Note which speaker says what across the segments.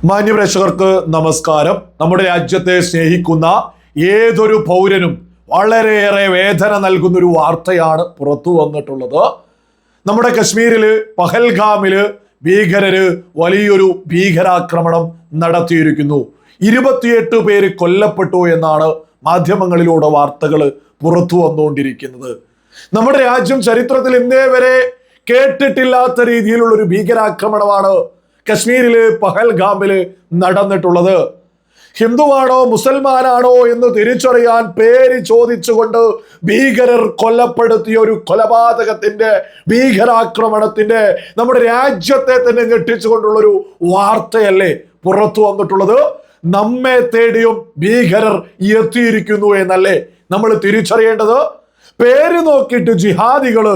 Speaker 1: മാന്യപ്രേക്ഷകർക്ക് നമസ്കാരം. നമ്മുടെ രാജ്യത്തെ സ്നേഹിക്കുന്ന ഏതൊരു പൗരനും വളരെയേറെ വേദന നൽകുന്ന ഒരു വാർത്തയാണ് പുറത്തു വന്നിട്ടുള്ളത്. നമ്മുടെ കശ്മീരിൽ പഹൽഗാമിൽ ഭീകരര് വലിയൊരു ഭീകരാക്രമണം നടത്തിയിരിക്കുന്നു. ഇരുപത്തിയെട്ട് പേര് കൊല്ലപ്പെട്ടു എന്നാണ് മാധ്യമങ്ങളിലൂടെ വാർത്തകൾ പുറത്തു വന്നുകൊണ്ടിരിക്കുന്നത്. നമ്മുടെ രാജ്യം ചരിത്രത്തിൽ ഇന്നേ വരെ കേട്ടിട്ടില്ലാത്ത രീതിയിലുള്ള ഒരു ഭീകരാക്രമണമാണ് കശ്മീരിൽ പഹൽഗാമിൽ നടന്നിട്ടുള്ളത്. ഹിന്ദുവാണോ മുസൽമാനാണോ എന്ന് തിരിച്ചറിയാൻ പേര് ചോദിച്ചുകൊണ്ട് ഭീകരർ കൊല്ലപ്പെടുത്തിയ ഒരു കൊലപാതകത്തിന്റെ ഭീകരാക്രമണത്തിന്റെ നമ്മുടെ രാജ്യത്തെ തന്നെ ഞെട്ടിച്ചുകൊണ്ടുള്ള ഒരു വാർത്തയല്ലേ പുറത്തു വന്നിട്ടുള്ളത്. നമ്മെ തേടിയും ഭീകരർ എത്തിയിരിക്കുന്നു എന്നല്ലേ നമ്മൾ തിരിച്ചറിയേണ്ടത്. പേര് നോക്കിയിട്ട് ജിഹാദികൾ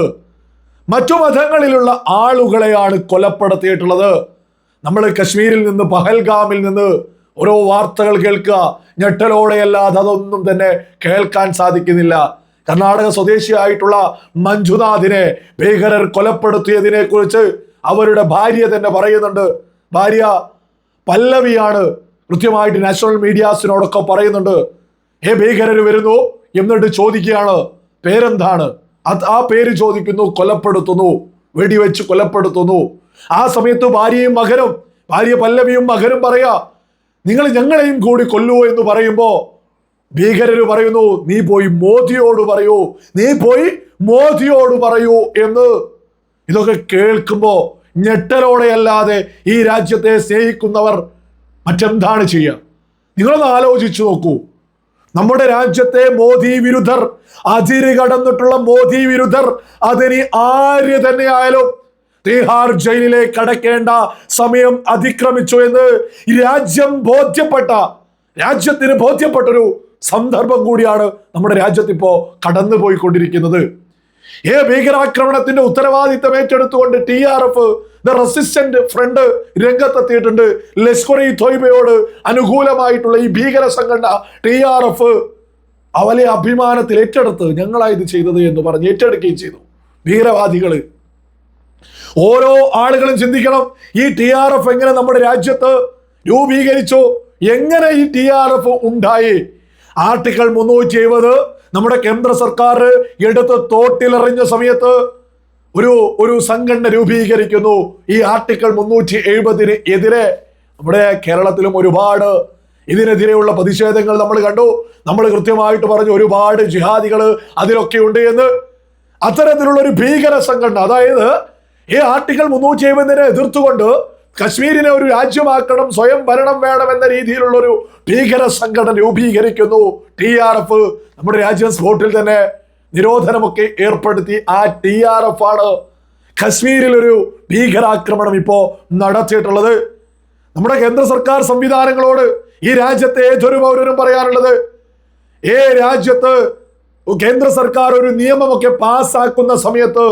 Speaker 1: മറ്റു മതങ്ങളിലുള്ള ആളുകളെയാണ് കൊലപ്പെടുത്തിയിട്ടുള്ളത്. നമ്മൾ കശ്മീരിൽ നിന്ന് പഹൽഗാമിൽ നിന്ന് ഓരോ വാർത്തകൾ കേൾക്കുക. ഞെട്ടലോടെയല്ലാതെ അതൊന്നും തന്നെ കേൾക്കാൻ സാധിക്കുന്നില്ല. കർണാടക സ്വദേശിയായിട്ടുള്ള മഞ്ജുനാഥിനെ ഭീകരർ കൊലപ്പെടുത്തിയതിനെ കുറിച്ച് അവരുടെ ഭാര്യ തന്നെ പറയുന്നുണ്ട്. ഭാര്യ പല്ലവിയാണ് കൃത്യമായിട്ട് നാഷണൽ മീഡിയാസിനോടൊക്കെ പറയുന്നുണ്ട്. ഏ ഭീകരർ വരുന്നു എന്നിട്ട് ചോദിക്കുകയാണ്. പേരെന്താണ്? ആ പേര് ചോദിക്കുന്നു കൊലപ്പെടുത്തുന്നു. വെടിവെച്ച് കൊലപ്പെടുത്തുന്നു. ആ സമയത്ത് ഭാര്യയും മകനും ഭാര്യ പല്ലവിയും മകനും പറയാ നിങ്ങൾ ഞങ്ങളെയും കൂടി കൊല്ലുവോ എന്ന് പറയുമ്പോ ഭീകരര് പറയുന്നു നീ പോയി മോദിയോട് പറയൂ നീ പോയി മോദിയോട് പറയൂ എന്ന്. ഇതൊക്കെ കേൾക്കുമ്പോ ഞെട്ടലോടെയല്ലാതെ ഈ രാജ്യത്തെ സ്നേഹിക്കുന്നവർ മറ്റെന്താണ് ചെയ്യുക നിങ്ങളൊന്ന് ആലോചിച്ചു നോക്കൂ. നമ്മുടെ രാജ്യത്തെ മോദി വിരുദ്ധർ അതിര് കടന്നിട്ടുള്ള മോദി വിരുദ്ധർ അതിന് ആര് തന്നെ ആയാലും തീഹാർ ജയിലിലേക്ക് കടക്കേണ്ട സമയം അതിക്രമിച്ചു എന്ന് രാജ്യം ബോധ്യപ്പെട്ട രാജ്യത്തിന് ബോധ്യപ്പെട്ടൊരു സന്ദർഭം കൂടിയാണ് നമ്മുടെ രാജ്യത്ത് ഇപ്പോ കടന്നു പോയിക്കൊണ്ടിരിക്കുന്നത് ഏ ഭീകരാക്രമണത്തിന്റെ ഉത്തരവാദിത്തം ഏറ്റെടുത്തുകൊണ്ട് T R F the resistant front രംഗത്തെത്തിയിട്ടുണ്ട്. ലഷ്കർ ഇ തോയ്ബയോട് അനുകൂലമായിട്ടുള്ള ഈ ഭീകര സംഘടന ടി ആർ എഫ് അവലെ അഭിമാനത്തിൽ ഏറ്റെടുത്ത് ഞങ്ങളാ ഇത് ചെയ്തത് എന്ന് പറഞ്ഞ് ഏറ്റെടുക്കുകയും ചെയ്തു. ഭീകരവാദികൾ ഓരോ ആളുകളും ചിന്തിക്കണം. ഈ ടി ആർ എഫ് എങ്ങനെ നമ്മുടെ രാജ്യത്ത് രൂപീകരിച്ചു? എങ്ങനെ ഈ ടി ആർ എഫ് ഉണ്ടായി? ആർട്ടിക്കിൾ മുന്നൂറ്റി എഴുപത് നമ്മുടെ കേന്ദ്ര സർക്കാർ എടുത്ത് തോട്ടിലെറിഞ്ഞ സമയത്ത് ഒരു ഒരു സംഘടന രൂപീകരിക്കുന്നു. ഈ ആർട്ടിക്കിൾ മുന്നൂറ്റി എഴുപതിന് എതിരെ നമ്മുടെ കേരളത്തിലും ഒരുപാട് ഇതിനെതിരെയുള്ള പ്രതിഷേധങ്ങൾ നമ്മൾ കണ്ടു. നമ്മൾ കൃത്യമായിട്ട് പറഞ്ഞു ഒരുപാട് ജിഹാദികൾ അതിലൊക്കെ ഉണ്ട് എന്ന്. അത്തരത്തിലുള്ള ഒരു ഭീകര സംഘടന അതായത് ഈ ആർട്ടിക്കിൾ മുന്നൂറ്റി എഴുപതിനെ എതിർത്തുകൊണ്ട് കശ്മീരിനെ ഒരു രാജ്യമാക്കണം സ്വയം ഭരണം വേണം എന്ന രീതിയിലുള്ള ഒരു ഭീകര സംഘടന രൂപീകരിക്കുന്നു. ടി ആർ എഫ് നമ്മുടെ രാജ്യം സ്പോട്ടിൽ തന്നെ നിരോധനമൊക്കെ ഏർപ്പെടുത്തി. ആ ടി ആർ എഫ് ആണ് കശ്മീരിൽ ഒരു ഭീകരാക്രമണം ഇപ്പോൾ നടത്തിയിട്ടുള്ളത്. നമ്മുടെ കേന്ദ്ര സർക്കാർ സംവിധാനങ്ങളോട് ഈ രാജ്യത്തെ ഏതൊരു പൗരനും പറയാനുള്ളത്? ഏ രാജ്യത്ത് കേന്ദ്ര സർക്കാർ ഒരു നിയമമൊക്കെ പാസ്സാക്കുന്ന സമയത്ത്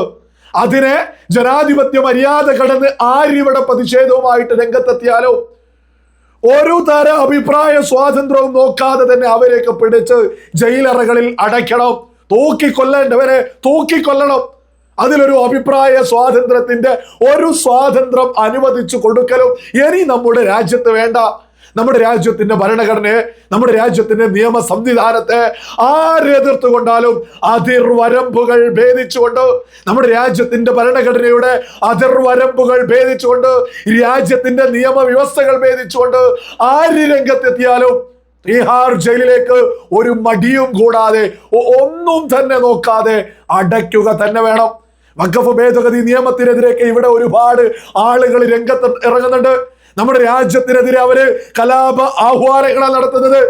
Speaker 1: അതിനെ ജനാധിപത്യ മര്യാദ കടന്ന് ആരിവിടെ പ്രതിഷേധവുമായിട്ട് രംഗത്തെത്തിയാലോ? ഒരു തര അഭിപ്രായ സ്വാതന്ത്ര്യവും നോക്കാതെ തന്നെ അവരെയൊക്കെ പിടിച്ച് ജയിലറകളിൽ അടയ്ക്കണം. തൂക്കിക്കൊല്ലേണ്ടവരെ തൂക്കിക്കൊല്ലണം. അതിലൊരു അഭിപ്രായ സ്വാതന്ത്ര്യത്തിന്റെ ഒരു സ്വാതന്ത്ര്യം അനുവദിച്ചു കൊടുക്കലും ഇനി നമ്മുടെ രാജ്യത്ത് വേണ്ട. നമ്മുടെ രാജ്യത്തിന്റെ ഭരണഘടനയെ നമ്മുടെ രാജ്യത്തിന്റെ നിയമ സംവിധാനത്തെ ആരെതിർത്ത് കൊണ്ടാലും അതിർവരമ്പുകൾ ഭേദിച്ചുകൊണ്ട് നമ്മുടെ രാജ്യത്തിന്റെ ഭരണഘടനയുടെ അതിർവരമ്പുകൾ ഭേദിച്ചുകൊണ്ട് രാജ്യത്തിന്റെ നിയമവ്യവസ്ഥകൾ ഭേദിച്ചുകൊണ്ട് ആര് രംഗത്തെത്തിയാലും തിഹാർ ജയിലിലേക്ക് ഒരു മടിയും കൂടാതെ ഒന്നും തന്നെ നോക്കാതെ അടയ്ക്കുക തന്നെ വേണം. വഖഫ് ഭേദഗതി നിയമത്തിനെതിരെയൊക്കെ ഇവിടെ ഒരുപാട് ആളുകൾ രംഗത്ത് ഇറങ്ങുന്നുണ്ട്. നമ്മുടെ രാജ്യത്തിനെതിരെ അവർ കലാപ ആഹ്വാനങ്ങളാണ് നടത്തുന്നത്.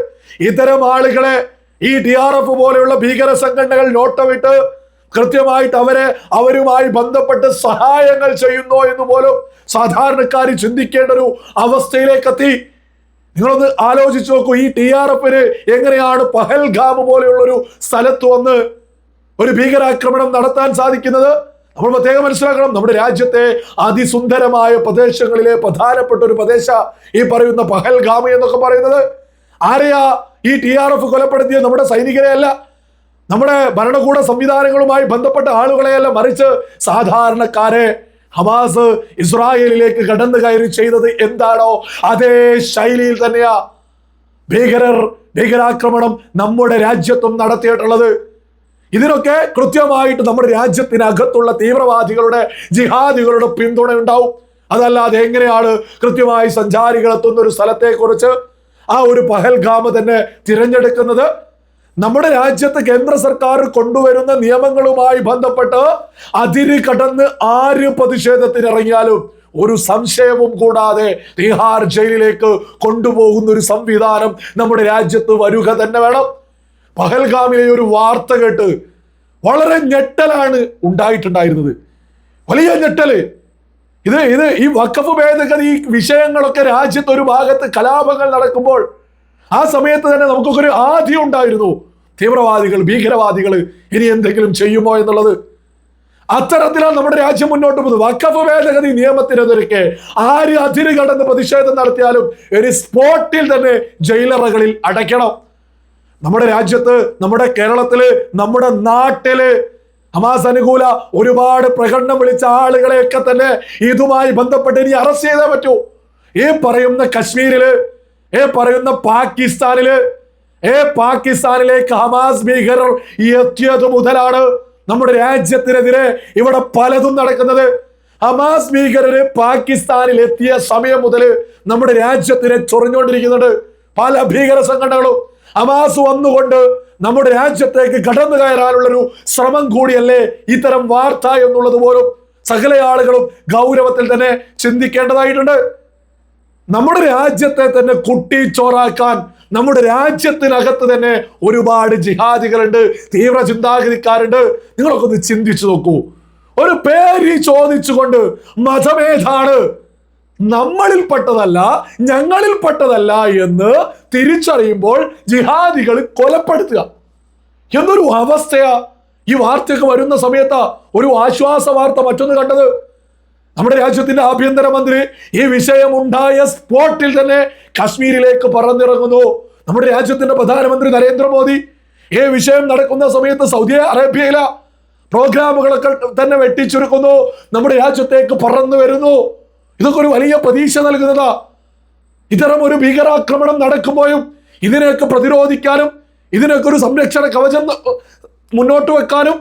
Speaker 1: ഇത്തരം ആളുകളെ ഈ ഡി ആർ എഫ് പോലെയുള്ള ഭീകര സംഘടനകൾ നോട്ടമിട്ട് കൃത്യമായിട്ട് അവരെ അവരുമായി ബന്ധപ്പെട്ട് സഹായങ്ങൾ ചെയ്യുന്നോ എന്ന് പോലും സാധാരണക്കാർ ചിന്തിക്കേണ്ട ഒരു അവസ്ഥയിലേക്ക് എത്തി നിങ്ങളൊന്ന് ആലോചിച്ച് നോക്കൂ ഈ ടി ആർ എഫിന് എങ്ങനെയാണ് പഹൽഗാം പോലെയുള്ള ഒരു സ്ഥലത്ത് വന്ന് ഒരു ഭീകരാക്രമണം നടത്താൻ സാധിക്കുന്നത്? നമ്മൾ പ്രത്യേകം മനസ്സിലാക്കണം നമ്മുടെ രാജ്യത്തെ അതിസുന്ദരമായ പ്രദേശങ്ങളിലെ പ്രധാനപ്പെട്ട ഒരു പ്രദേശ ഈ പറയുന്ന പഹൽഗാമി എന്നൊക്കെ പറയുന്നത്. ആരെയാ ഈ ടി ആർ എഫ് കൊലപ്പെടുത്തിയത്? നമ്മുടെ സൈനികരെ അല്ല. നമ്മുടെ ഭരണകൂട സംവിധാനങ്ങളുമായി ബന്ധപ്പെട്ട ആളുകളെയല്ല മറിച്ച് സാധാരണക്കാരെ ഹമാസ് ഇസ്രായേലിലേക്ക് കടന്നു കയറി ചെയ്തത് എന്താണോ അതേ ശൈലിയിൽ തന്നെയാ ഭീകരർ ഭീകരാക്രമണം നമ്മുടെ രാജ്യത്തും നടത്തിയിട്ടുള്ളത്. ഇതിനൊക്കെ കൃത്യമായിട്ട് നമ്മുടെ രാജ്യത്തിനകത്തുള്ള തീവ്രവാദികളുടെ ജിഹാദികളുടെ പിന്തുണ ഉണ്ടാവും. അതല്ലാതെ എങ്ങനെയാണ് കൃത്യമായി സഞ്ചാരികൾ എത്തുന്ന ഒരു സ്ഥലത്തെക്കുറിച്ച് ആ ഒരു പഹൽഗാമ തന്നെ തിരഞ്ഞെടുക്കുന്നത്? നമ്മുടെ രാജ്യത്ത് കേന്ദ്ര സർക്കാർ കൊണ്ടുവരുന്ന നിയമങ്ങളുമായി ബന്ധപ്പെട്ട് അതിര് കടന്ന് ആര് പ്രതിഷേധത്തിനിറങ്ങിയാലും ഒരു സംശയവും കൂടാതെ തിഹാർ ജയിലിലേക്ക് കൊണ്ടുപോകുന്ന ഒരു സംവിധാനം നമ്മുടെ രാജ്യത്ത് വരുക തന്നെ വേണം. പഹൽഗാമിലെ ഒരു വാർത്ത കേട്ട് വളരെ ഞെട്ടലാണ് ഉണ്ടായിട്ടുണ്ടായിരുന്നത്. വലിയ ഞെട്ടൽ. ഇത് ഇത് ഈ വക്കഫ് ഭേദഗതി ഈ വിഷയങ്ങളൊക്കെ രാജ്യത്ത് ഒരു ഭാഗത്ത് കലാപങ്ങൾ നടക്കുമ്പോൾ ആ സമയത്ത് തന്നെ നമുക്കൊക്കെ ഒരു ആദ്യം ഉണ്ടായിരുന്നു. തീവ്രവാദികൾ ഭീകരവാദികൾ ഇനി എന്തെങ്കിലും ചെയ്യുമോ എന്നുള്ളത്. അത്തരത്തിലാണ് നമ്മുടെ രാജ്യം മുന്നോട്ട് പോകുന്നത്. വക്കഫ് ഭേദഗതി നിയമത്തിനെതിരെ ആര് അതിര് കടന്ന് പ്രതിഷേധം നടത്തിയാലും ഒരു സ്പോട്ടിൽ തന്നെ ജയിലറകളിൽ അടയ്ക്കണം. നമ്മുടെ രാജ്യത്ത് നമ്മുടെ കേരളത്തിൽ നമ്മുടെ നാട്ടിൽ ഹമാസ് അനുകൂല ഒരുപാട് പ്രകടനം വിളിച്ച ആളുകളെയൊക്കെ തന്നെ ഇതുമായി ബന്ധപ്പെട്ട് ഇനി അറസ്റ്റ് ചെയ്തേ പറ്റൂ. ഈ പറയുന്ന കശ്മീരിൽ ഏ പറയുന്ന പാകിസ്ഥാനിൽ ഏ പാകിസ്ഥാനിലേക്ക് ഹമാസ് ഭീകരർ എത്തിയത് മുതലാണ് നമ്മുടെ രാജ്യത്തിനെതിരെ ഇവിടെ പലതും നടക്കുന്നത്. ഹമാസ് ഭീകരര് പാകിസ്ഥാനിൽ എത്തിയ സമയം മുതൽ നമ്മുടെ രാജ്യത്തിനെ ചൊറിഞ്ഞുകൊണ്ടിരിക്കുന്നുണ്ട്. പല ഭീകര സംഘടനകളും ഹമാസ് വന്നുകൊണ്ട് നമ്മുടെ രാജ്യത്തേക്ക് കടന്നു കയറാനുള്ളൊരു ശ്രമം കൂടിയല്ലേ ഇത്തരം വാർത്ത എന്നുള്ളത് പോലും സകല ആളുകളും ഗൗരവത്തിൽ തന്നെ ചിന്തിക്കേണ്ടതായിട്ടുണ്ട്. നമ്മുടെ രാജ്യത്തെ തന്നെ കുട്ടി കുട്ടിച്ചോറാക്കാൻ നമ്മുടെ രാജ്യത്തിനകത്ത് തന്നെ ഒരുപാട് ജിഹാദികളുണ്ട് തീവ്ര ചിന്താഗതിക്കാരുണ്ട്. നിങ്ങളൊക്കെ ഒന്ന് ചിന്തിച്ചു നോക്കൂ. ഒരു പേര് ചോദിച്ചുകൊണ്ട് മതമേതാണ്? നമ്മളിൽപ്പെട്ടതല്ല ഞങ്ങളിൽപ്പെട്ടതല്ല എന്ന് തിരിച്ചറിയുമ്പോൾ ജിഹാദികൾ കൊലപ്പെടുത്തുക. എന്നൊരു അവസ്ഥയാ ഈ വാർത്തയൊക്കെ വരുന്ന സമയത്ത് ഒരു ആശ്വാസ വാർത്ത മറ്റൊന്ന് കണ്ടത്. നമ്മുടെ രാജ്യത്തിന്റെ ആഭ്യന്തരമന്ത്രി ഈ വിഷയം ഉണ്ടായ സ്പോട്ടിൽ തന്നെ കാശ്മീരിലേക്ക് പറന്നിറങ്ങുന്നു. നമ്മുടെ രാജ്യത്തിന്റെ പ്രധാനമന്ത്രി നരേന്ദ്രമോദി ഈ വിഷയം നടക്കുന്ന സമയത്ത് സൗദി അറേബ്യയിലെ പ്രോഗ്രാമുകളൊക്കെ തന്നെ വെട്ടിച്ചുരുക്കുന്നു. നമ്മുടെ രാജ്യത്തേക്ക് പറന്നു വരുന്നു. ഇതൊക്കെ ഒരു വലിയ പ്രതീക്ഷ നൽകുന്നതാ. ഇത്തരം ഒരു ഭീകരാക്രമണം നടക്കുമ്പോഴും ഇതിനെയൊക്കെ പ്രതിരോധിക്കാനും ഇതിനൊക്കെ ഒരു സംരക്ഷണ കവചം മുന്നോട്ട് വെക്കാനും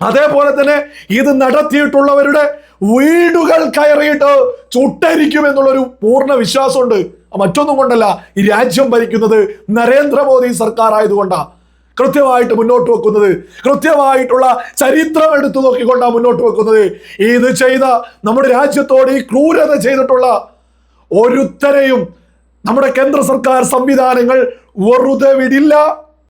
Speaker 1: അതേപോലെ തന്നെ ഇത് നടത്തിയിട്ടുള്ളവരുടെ വീടുകൾ കയറിയിട്ട് ചുട്ടരിക്കും എന്നുള്ളൊരു പൂർണ വിശ്വാസമുണ്ട്. മറ്റൊന്നും കൊണ്ടല്ല ഈ രാജ്യം ഭരിക്കുന്നത് നരേന്ദ്രമോദി സർക്കാർ ആയതുകൊണ്ടാ. കൃത്യമായിട്ട് മുന്നോട്ട് വെക്കുന്നത് കൃത്യമായിട്ടുള്ള ചരിത്രം എടുത്തു നോക്കിക്കൊണ്ടാണ് മുന്നോട്ട് വെക്കുന്നത്. ഇത് ചെയ്ത നമ്മുടെ രാജ്യത്തോട് ഈ ക്രൂരത ചെയ്തിട്ടുള്ള ഒരുത്തരെയും നമ്മുടെ കേന്ദ്ര സർക്കാർ സംവിധാനങ്ങൾ വെറുതെ വിടില്ല.